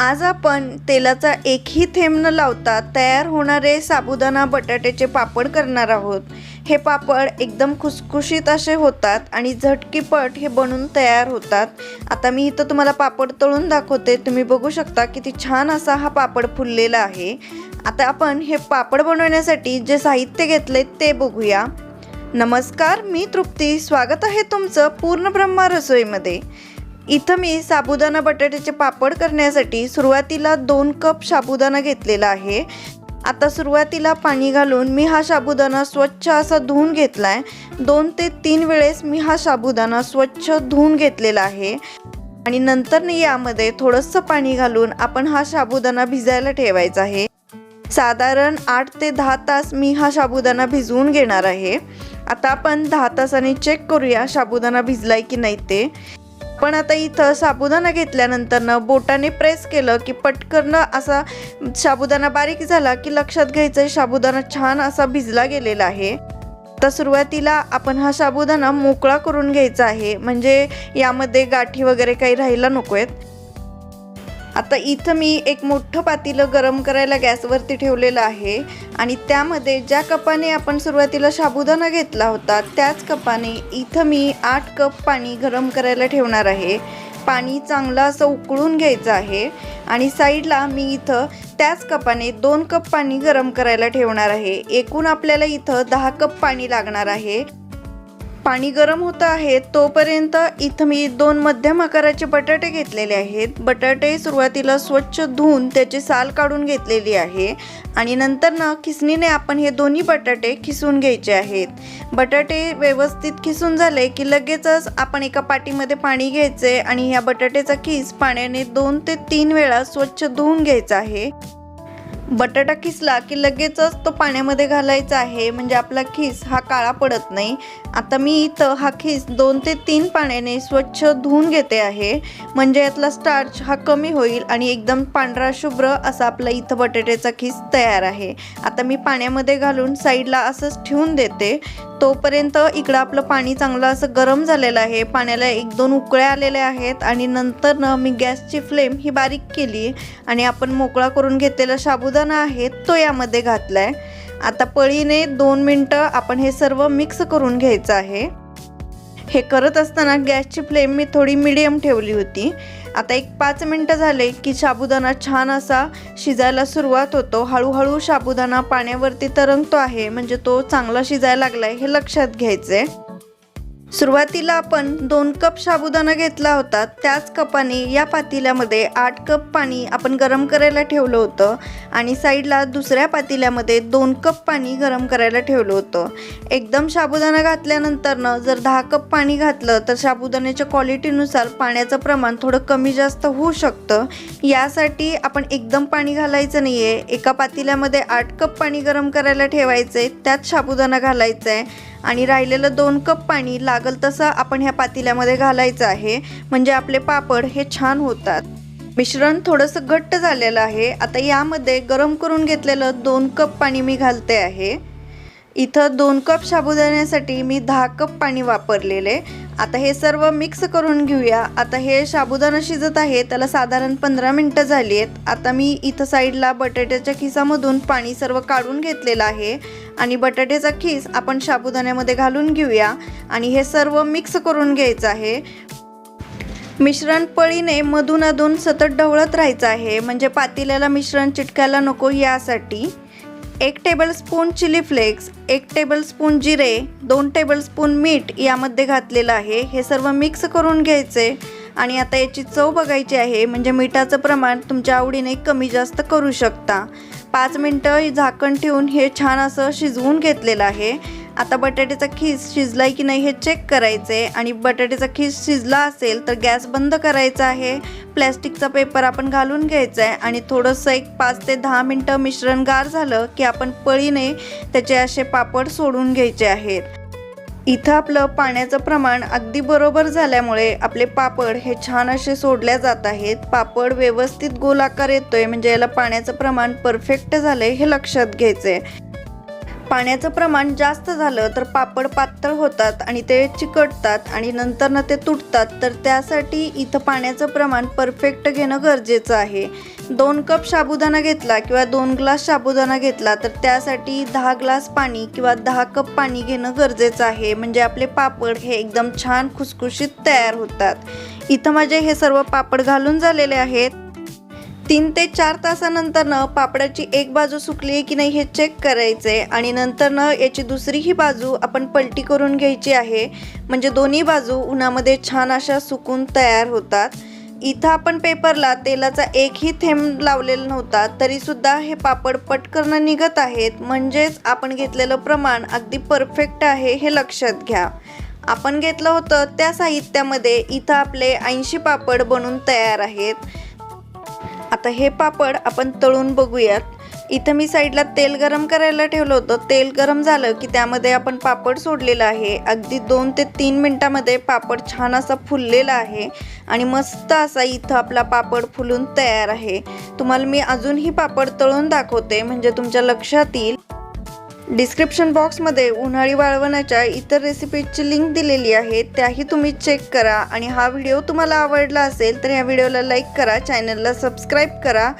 आज आपण तेलाचा एकही थेंब न लावता तयार होणारे साबुदाणा बटाट्याचे पापड करणार आहोत. हे पापड एकदम खुसखुशीत असे होतात आणि झटकीपट हे बनून तयार होतात. आता मी इथं तुम्हाला पापड तळून दाखवते. तुम्ही बघू शकता किती छान असा हा पापड फुललेला आहे. आता आपण हे पापड बनवण्यासाठी जे साहित्य घेतले ते बघूया. नमस्कार मी तृप्ती. स्वागत आहे तुमचं पूर्ण ब्रह्मा रसोईमध्ये. इथं मी साबुदाणा बटाट्याचे पापड करण्यासाठी सुरुवातीला दोन कप साबुदाणा घेतलेला आहे. आता सुरुवातीला पाणी घालून मी हा साबुदाणा स्वच्छ असा धुवून घेतला आहे दोन ते तीन वेळेस मी हा साबुदाणा स्वच्छ धुवून घेतलेला आहे. आणि नंतर यामध्ये थोडंसं पाणी घालून आपण हा साबुदाणा भिजायला ठेवायचा आहे. साधारण आठ ते दहा तास मी हा साबुदाणा भिजवून घेणार आहे. आता आपण दहा तासांनी चेक करूया साबुदाणा भिजलाय की नाही ते. पण आता इथं साबुदाणा घेतल्यानंतर बोटाने प्रेस केलं की पटकन असा साबुदाणा बारीक झाला की लक्षात घ्यायचं साबुदाणा छान असा भिजला गेलेला आहे. तर सुरुवातीला आपण हा साबुदाणा मोकळा करून घ्यायचा आहे. म्हणजे यामध्ये गाठी वगैरे काही राहायला नको आहेत आता इथं मी एक मोठं पातेलं गरम करायला गॅसवरती ठेवलेलं आहे. आणि त्यामध्ये ज्या कपाने आपण सुरुवातीला साबुदाणा घेतला होता त्याच कपाने इथं मी आठ कप पाणी गरम करायला ठेवणार आहे. पाणी चांगलं असं उकळून घ्यायचं आहे. आणि साईडला मी इथं त्याच कपाने दोन कप पाणी गरम करायला ठेवणार आहे. एकूण आपल्याला इथं दहा कप पाणी लागणार आहे. पाणी गरम होतं आहे तोपर्यंत इथं मी दोन मध्यम आकाराचे बटाटे घेतलेले आहेत. बटाटे सुरुवातीला स्वच्छ धुवून त्याची साल काढून घेतलेली आहे आणि नंतर ना खिसणीने आपण हे दोन्ही बटाटे खिसून घ्यायचे आहेत. बटाटे व्यवस्थित खिसून झाले की लगेचच आपण एका पाटीमध्ये पाणी घ्यायचे आणि ह्या बटाट्याचा खिस पाण्याने दोन ते तीन वेळा स्वच्छ धुवून घ्यायचा आहे. बटाटा खिसला की लगेचच तो पाण्यामध्ये घालायचा आहे. म्हणजे आपला खिस हा काळा पडत नाही. आता मी इथं हा खिस दोन ते तीन पाण्याने स्वच्छ धुवून घेते आहे. म्हणजे यातला स्टार्च हा कमी होईल आणि एकदम पांढरा शुभ्र असा आपला इथं बटाट्याचा खीस तयार आहे. आता मी पाण्यामध्ये घालून साईडला असंच ठेवून देते. तोपर्यंत इकडं आपलं पाणी चांगलं असं गरम झालेलं आहे. पाण्याला एक दोन उकळ्या आलेल्या आहेत आणि नंतर ना मी गॅसची फ्लेम ही बारीक केली आणि आपण मोकळा करून घेतलेला शाबू साबुदाणा आहे तो यामध्ये घातला आहे आता पळीने दोन मिनटं आपण हे सर्व मिक्स करून घ्यायचं आहे. हे करत असताना गॅसची फ्लेम मी थोडी मिडियम ठेवली होती. आता एक पाच मिनटं झाले की साबुदाणा छान असा शिजायला सुरुवात होतो. हळूहळू साबुदाणा पाण्यावरती तरंगतो आहे म्हणजे तो चांगला शिजायला लागलाय हे लक्षात घ्यायचं आहे सुरुवातीला आपण दोन कप साबुदाणा घेतला होता. त्याच कपाने या पातेल्यामध्ये आठ कप पाणी आपण गरम करायला ठेवलं होतं आणि साईडला दुसऱ्या पातेल्यामध्ये दोन कप पाणी गरम करायला ठेवलं होतं. एकदम साबुदाणा घातल्यानंतरनं जर दहा कप पाणी घातलं तर साबुदाण्याच्या क्वालिटीनुसार पाण्याचं प्रमाण थोडं कमी जास्त होऊ शकतं. यासाठी आपण एकदम पाणी घालायचं नाही आहे एका पातेल्यामध्ये आठ कप पाणी गरम करायला ठेवायचं आहे त्यात साबुदाणा घालायचा आहे आणि राहिलेलं दोन कप पाणी लागल तसं आपण ह्या पातेल्यामध्ये घालायचं आहे. म्हणजे आपले पापड हे छान होतात. मिश्रण थोडंसं घट्ट झालेलं आहे. आता यामध्ये गरम करून घेतलेलं दोन कप पाणी मी घालते आहे. इथं दोन कप साबुदाण्यासाठी मी दहा कप पाणी वापरलेले. आता हे सर्व मिक्स करून घेऊया. आता हे साबुदाणा शिजत आहे. त्याला साधारण पंधरा मिनटं झाली आहेत. आता मी इथं साईडला बटाट्याच्या खिसामधून पाणी सर्व काढून घेतलेलं आहे. आणि बटाट्याचा खीस आपण साबुदाण्यामध्ये घालून घेऊया. आणि हे सर्व मिक्स करून घ्यायचं आहे. मिश्रण पळीने मधून अधून सतत ढवळत राहायचं आहे. म्हणजे पातेल्याला मिश्रण चिटकायला नको यासाठी. एक टेबलस्पून चिली फ्लेक्स एक टेबलस्पून जिरे दोन टेबलस्पून मीठ यामध्ये घातलेलं आहे. हे सर्व मिक्स करून घ्यायचे. आणि आता याची चव बघायची आहे. म्हणजे मिठाचं प्रमाण तुमच्या आवडीने कमी जास्त करू शकता. पाच मिनटं झाकण ठेवून हे छान असं शिजवून घेतलेलं आहे. आता बटाट्याचा खीस शिजलाय की नाही हे चेक करायचे आणि बटाट्याचा खीस शिजला असेल तर गॅस बंद करायचा आहे. प्लॅस्टिकचा पेपर आपण घालून घ्यायचा आहे आणि थोडंसं एक पाच ते दहा मिनटं मिश्रण गार झालं की आपण पळीने त्याचे असे पापड सोडून घ्यायचे आहेत. इथं आपलं पाण्याचं प्रमाण अगदी बरोबर झाल्यामुळे आपले पापड हे छान असे सोडल्या जात आहेत. पापड व्यवस्थित गोलाकार येतोय म्हणजे याला पाण्याचं प्रमाण परफेक्ट झालंय हे लक्षात घ्यायचंय. पाण्याचं प्रमाण जास्त झालं तर पापड पातळ होतात आणि ते चिकटतात आणि नंतर ना ते तुटतात तर त्यासाठी इथं पाण्याचं प्रमाण परफेक्ट घेणं गरजेचं आहे. दोन कप साबुदाणा घेतला किंवा दोन ग्लास साबुदाणा घेतला तर त्यासाठी दहा ग्लास पाणी किंवा दहा कप पाणी घेणं गरजेचं आहे. म्हणजे आपले पापड हे एकदम छान खुसखुशीत तयार होतात. इथं माझे हे सर्व पापड घालून झालेले आहेत. तीन ते चार तासानंतरनं पापडाची एक बाजू सुकली आहे की नाही हे चेक करायचे आणि नंतरनं याची दुसरी ही बाजू आपण पलटी करून घ्यायची आहे. म्हणजे दोन्ही बाजू उन्हामध्ये छान अशा सुकून तयार होतात. इथं आपण पेपरला तेलाचा एकही थेंब लावलेला नव्हता तरीसुद्धा हे पापड पटकन निघत आहेत. म्हणजेच आपण घेतलेलं प्रमाण अगदी परफेक्ट आहे हे लक्षात घ्या. आपण घेतलं होतं त्या साहित्यामध्ये इथं आपले ऐंशी पापड बनून तयार आहेत. आता हे पापड आपण तळून बघूयात. इथं मी साईडला तेल गरम करायला ठेवलं होतं. तेल गरम झालं की त्यामध्ये आपण पापड सोडलेलं आहे. अगदी दोन ते तीन मिनटामध्ये पापड छान असा फुललेला आहे आणि मस्त असा इथं आपला पापड फुलून तयार आहे. तुम्हाला मी अजूनही पापड तळून दाखवते. म्हणजे तुमच्या लक्षात येईल. डिस्क्रिप्शन बॉक्समध्ये उन्हाळी वाळवणाच्या इतर रेसिपीची लिंक दिलेली आहे त्याही तुम्ही चेक करा. आणि हा व्हिडिओ तुम्हाला आवडला असेल तर ह्या व्हिडिओला लाईक करा चॅनलला सबस्क्राईब करा.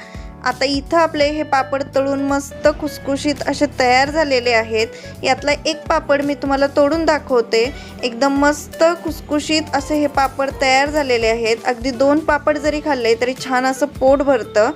आता इथं आपले हे पापड तळून मस्त खुसखुशीत असे तयार झालेले आहेत. यातला एक पापड मी तुम्हाला तोडून दाखवते. एकदम मस्त खुसखुशीत असे हे पापड तयार झालेले आहेत. अगदी दोन पापड जरी खाल्ले तरी छान असं पोट भरतं.